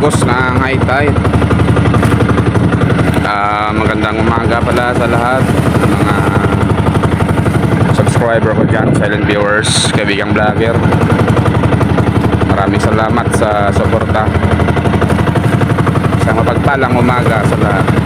agos na high tide. Ah, magandang umaga pala sa lahat mga subscriber ko dyan, silent viewers, kaibigang vlogger. Maraming salamat sa suporta. Sa mapagpalang umaga sa lahat.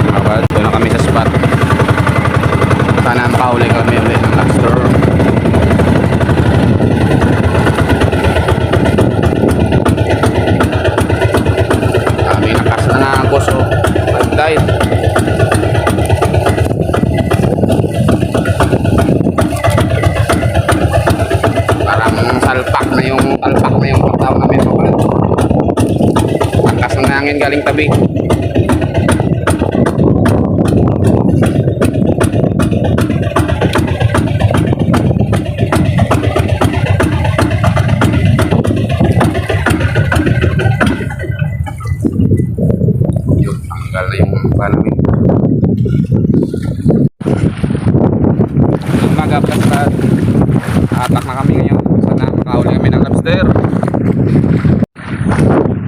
Hangin galing tabi. Yun, tanggal na yung palamig. Umaga pa sa atak na kami ngayon. Sana makahuli kami ng lobster.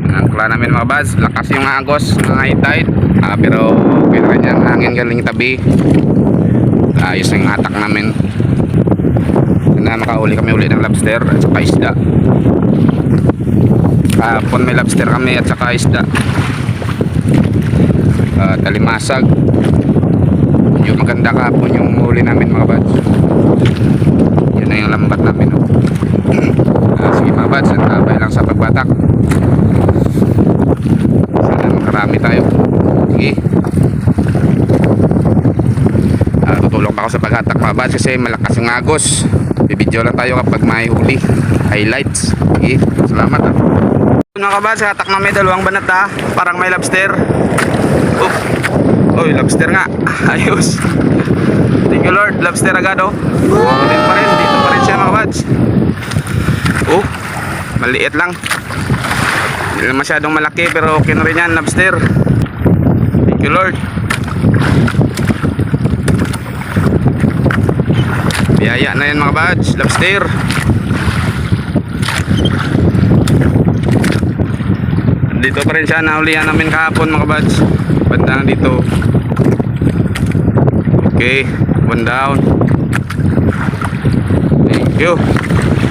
Ang mga bads, lakas yung agos ng high tide. Ah, pero pwede rin yan, hangin galing tabi. Ayos na yung atak namin. Sana makahuli kami ulit ng lobster at saka isda. Kahapon may lobster kami at saka isda. Ah, talimasag. Yung maganda kahapon yung huli namin mga bads. Yun na yung lambat namin. No? Ah, sige mga bads, lang sa pagbatak. Sana makarami tayo. Sige. Ah, tutulong pa ako sa paghatak mga bads kasi malakas yung agos. Bibidyo lang tayo kapag may huli. Highlights. Sige, salamat ah. Mga kabads, hatak namin dalawang banat ha. Parang may lobster. Oop. Oy, lobster nga. Ayos. Thank you Lord. Lobster agad oh. Dito pa rin. Dito pa rin siya mga kabads. Oh, maliit lang. Hindi masyadong malaki pero okay na rin yan. Lobster. Thank you Lord. Biyaya na yan mga kabads. Lobster. Dito pa rin siya nahulihan namin kahapon mga buds. Bandang dito. Okay, one down. Thank you.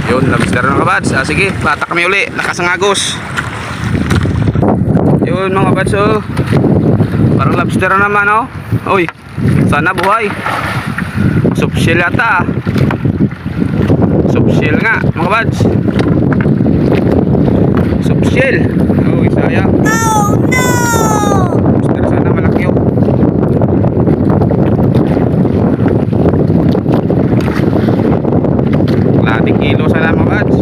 Yun, lobster mga buds. Ah, sige, bata kami uli. Lakas ang agos. Yun mga buds oh. Parang lobster na naman oh. Uy, sana buhay. Subshell yata. Subshell nga mga buds. Subshell. Uy, sayang. Oh no! Pero sana malaki yun. Lating kilo sana mga bads.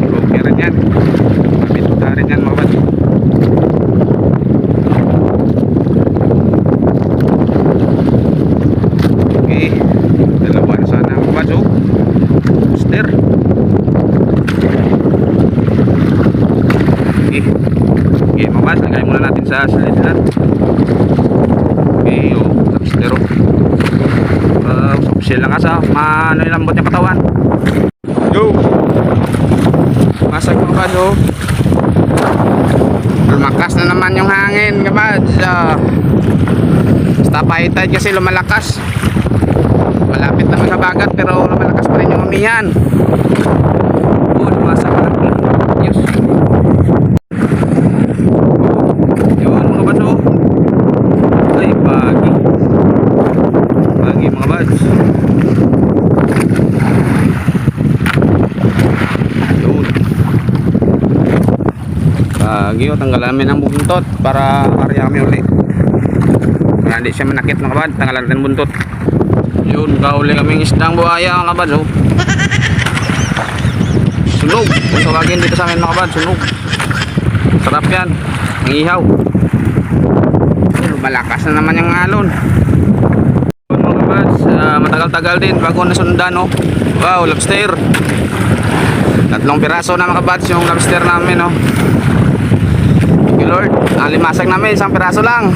Okay rin yan. Kapit rin yan mga bads. Okay. Dalawa na sana mga bads oh. Booster. Okay. Okay, mga bads, lagay muna natin sa salidan. Okay, oh, lobster oh. Subsil lang asa, maano yung lambot yung katawan. Yo! Masag bads oh. Lumakas na naman yung hangin, kabads. Uh, basta paitay kasi lumalakas. Malapit naman sa bagat pero lumalakas pa rin yung umihan. Oh, lumasag na. Yes. Yun mga bads oh. Ay, pagi. Pagi mga bads. Yun. Pagi oh, tanggalan namin ang buntot para karya kami uli. Para hindi siya manakit mga bads, tanggalan natin buntot. Yun, kahuli kaming isdang buhaya mga bads oh. Sunog. Kung tawagin dito sa amin mga bads, sunog. Sarap yan. Ang ihaw. Malakas na naman yung alon. Yun, Mga bads, ah, matagal-tagal din bago nasundan oh. Wow, lobster. Tatlong piraso na mga bads yung lobster namin oh. Lord. Ang limasag namin isang piraso lang.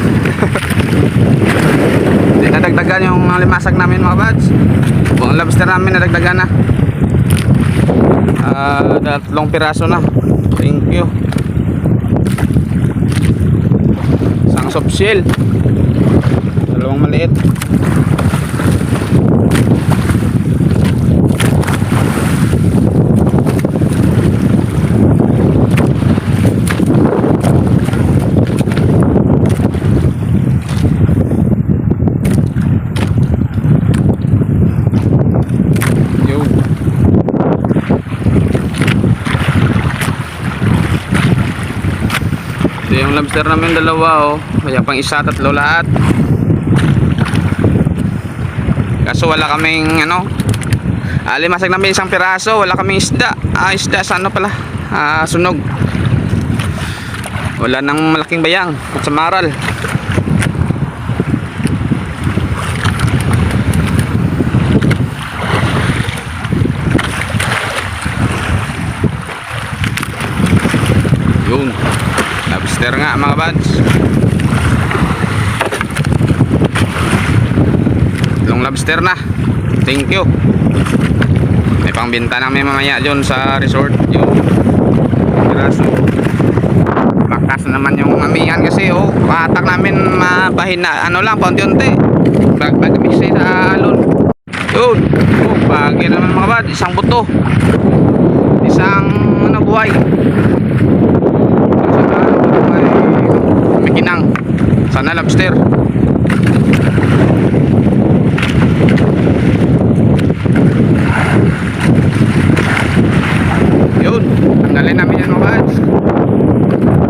Hindi nadagdagan yung limasag namin mga bads. Buong lobster namin nadagdagan na. Ah, uh, tatlong piraso na. Thank you. Isang soft shell. Dalawang maliit. Lobster namin dalawa oh. Kaya pang isa, tatlo lahat. Kaso wala kaming ano. Alimasag namin isang piraso, wala kaming isda. Ah, isda sa ano pala? Ah, sunog. Wala nang malaking bayang, kutsamaral. Yun. Lobster nga mga buds. Long lobster na. Thank you. May pangbenta namin mamaya dyan sa resort. Yun. Piraso. Bakas naman yung mamihan kasi oh. Patak namin mabahin na ano lang, paunti-unti. Pag pag-mix sa alon. Yun. Oh, pagi naman mga buds. Isang buto. Isang ano buhay. Kinang. Sana lobster. Yun. Tanggalin namin yan mga buds.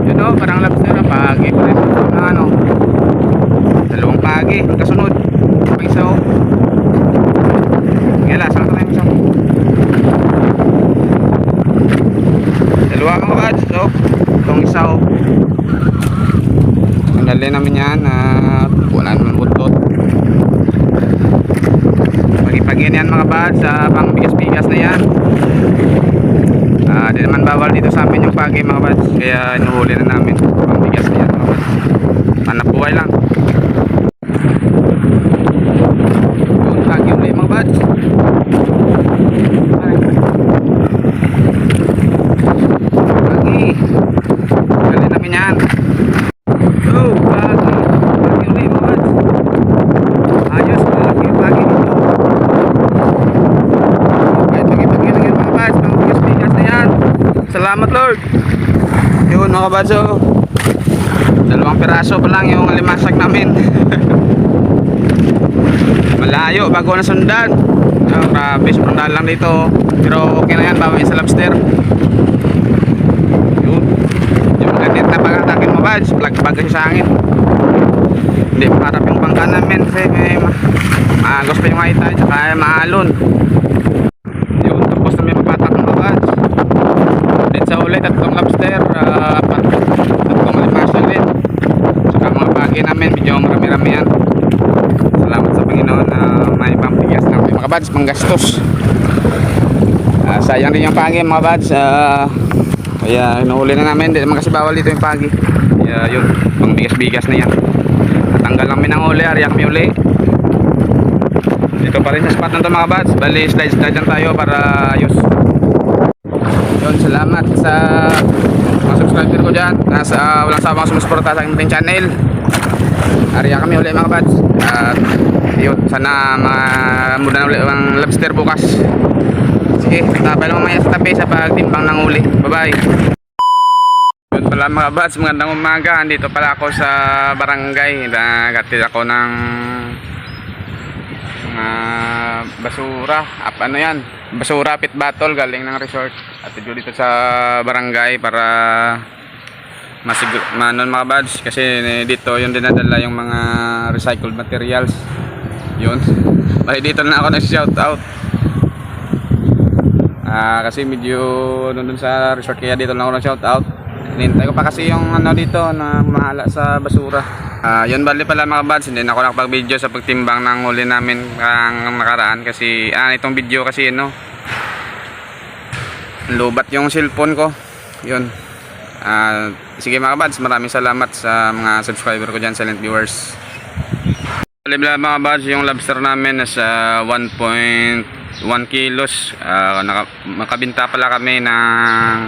Yun o, parang lobster. ah. Pagi pa rin. Na ano. Dalawang pagi. Kasunod. Pag isa o. Ngela, saan ka tayo isa Dalawa mga buds. So, itong isa o. Tanggalin namin yan at wala naman buntot. Pagipagin yan sa pang bigas-bigas na yan. Ah, di naman bawal dito sa amin yung pagi mga buds. Kaya inuhuli na namin pang bigas na yan mga buds. Hanap lang. Yung pagi ulit mga buds. Ay. Pagi. Tanggalin namin yan. Oh, pagi. Pagi ulit mga buds. Ayos, malaki yung pagi dito. Okay, pagi-pagi lang yan mga buds. Pang bigas-bigas na yan. Salamat Lord. Yun mga oh. Dalawang piraso pa lang yung alimasag namin. Malayo bago na sundan. Oh, grabe, sundan lang dito. Pero okay na yan, bawa sa lobster. Yun. Yung mga net na pag-atakin mo buds, plug-plug kasi sa hangin. Hindi parap yung bangka namin kasi may ma- maagos pa yung haita at saka maalon. Yun, tapos na may mapatak mga buds. Din sa ulit, tatlong lobster, uh, tatlong alimasag din. Saka mga pagi namin, medyo marami-rami yan. Salamat sa Panginoon na may pampigas buds, panggastos. Ah, sayang din yung pagi mga buds. Ah, kaya inuuli na namin, hindi naman kasi bawal dito yung pagi. Kaya yun, pangbigas-bigas na yan. Natanggal namin ng uli, ariyak kami uli. Dito pa rin sa spot na to mga buds. Bali, slide-slide lang tayo para ayos. Yun, salamat sa mga subscriber ko dyan. Nasa walang sawang sumusuporta sa aking channel. Ariya kami ulit mga buds. At yun, sana mamuda na ulit ang lobster bukas. Sige, tabay lang mamaya sa tabi sa pagtimbang ng uli. Bye-bye. Yun pala mga buds, magandang umaga. Andito pala ako sa barangay. Nagatid ako ng mga basura. Up, ano yan? Basura pit battle galing ng resort. At dito sa barangay para masigur manon mga buds kasi dito yung dinadala yung mga recycled materials yun. Bali dito na ako nag shout out ah kasi medyo nandun sa resort kaya dito na ako nag shout out hinintay ko pa kasi yung ano dito na mahala sa basura. Ah yun bali pala mga buds hindi na ako nakapag video sa pagtimbang ng huli namin ang nakaraan kasi ah itong video kasi no lubat yung cellphone ko. Yun. Ah, sige mga buds, maraming salamat sa mga subscriber ko dyan, silent viewers. Alibla mga buds, yung lobster namin nasa 1.1 kilos. Ah, naka, makabinta pala kami ng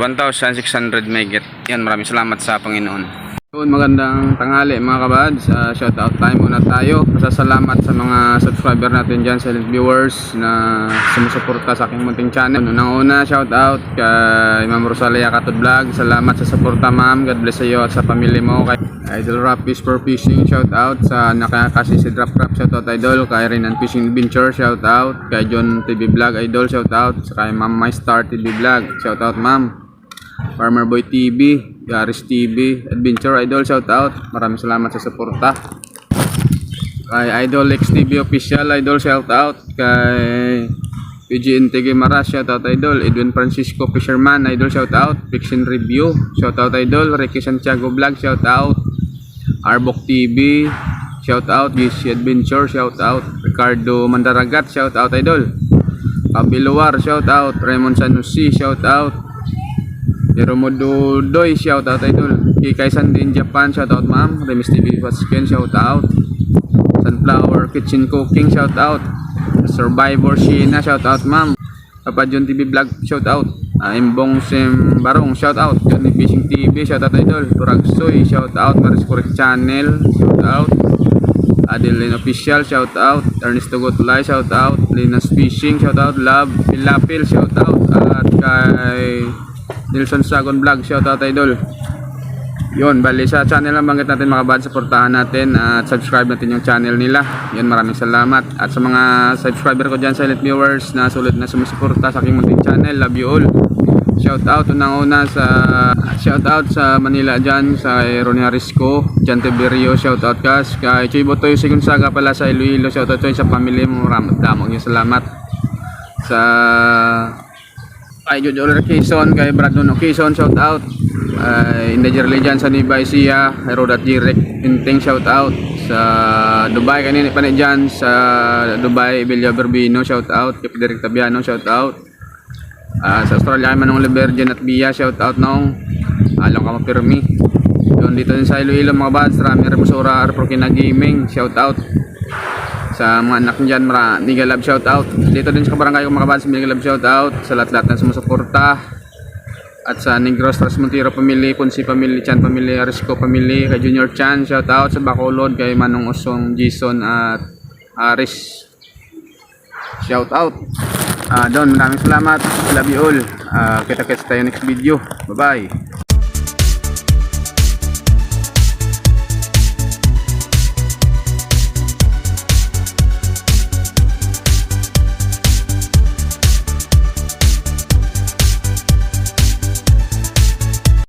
1,600 megit. Yan, maraming salamat sa Panginoon. Yun, magandang tanghali mga kabads. Uh, shout out time muna tayo. Masasalamat sa mga subscriber natin dyan, silent viewers na sumusuporta sa aking munting channel. Unang-una, shout out kay Ma'am Rosalia Katod Vlog. Salamat sa suporta ma'am. God bless sa iyo at sa pamilya mo. Idol Rap for Fishing, shout out sa nakakasi si Drop Rap, shout out Idol. Kay Renan Fishing Adventure, shout out. Kay John TV Vlog, Idol, shout out. Kay Ma'am My Star TV Vlog, shout out ma'am. Farmer Boy TV, Yaris TV, Adventure Idol, shout out. Maraming salamat sa suporta. Kay Idol X TV Official, Idol, shout out. Kay PG Intege Maras, shout out Idol. Edwin Francisco Fisherman, Idol, shout out. Fiction Review, shout out Idol. Ricky Santiago Vlog, shout out. Arbok TV, shout out. GC Adventure, shout out. Ricardo Mandaragat, shout out Idol. Kabiluar, shout out. Raymond Sanusi, shout out. Jeromo Dudoy, shout out idol. Kikay Sandin Japan, shout out ma'am. Remis TV Vasken, shout out. Sunflower Kitchen Cooking, shout out. Survivor Sheena, shout out ma'am. Papa John TV Vlog, shout out. Uh, Imbong Sim Barong, shout out. Johnny Fishing TV, shout out idol. Turagsoy, shout out. Maris Correct Channel, shout out. Adeline Official, shout out. Ernesto Gotlay, shout out. Linas Fishing, shout out. Love, Pilapil, shout out. At kay Nilson Sagon Vlog, shout out idol. Yun, bali sa channel lang banggit natin mga bad, supportahan natin at subscribe natin yung channel nila. Yun, maraming salamat. At sa mga subscriber ko dyan, silent viewers na sulit na sumusuporta sa aking munting channel, love you all. Shout out unang-una sa shout out sa Manila dyan sa Ronnie Arisco, Jan Tiberio, shout out kas kay Choy Botoy Sigun Saga pala sa Iloilo, shout out sa pamilya mo, damang yung salamat sa kay Jojo Quezon, kay Brandon Quezon, shout out. Ay Indager Legend sa Nibay kay Rodat Jirek, Inting shout out. Sa Dubai, kanina pa na dyan, sa Dubai, Evelio Berbino, shout out. Kay Federic Tabiano, shout out. Ah, sa Australia, Manong Libergen at Bia, shout out nung Along ka mapirmi. Yun, dito din sa Iloilo mga bads, Rami Remusura, Arprokina Gaming, shout out sa mga anak dyan, mara, Love shout out. Dito din sa kabarangay ko mga kabads, Mega Love shout out sa lahat-lahat na sumusuporta. At sa Negros Tras Montero Family, Punsi Family, Chan Family, Arisco Family, kay Junior Chan, shout out sa Bacolod, kay Manong Osong, Jason at Aris. Shout out. Ah, Don, maraming salamat. Love you all. Ah, kita-kits tayo next video. Bye-bye.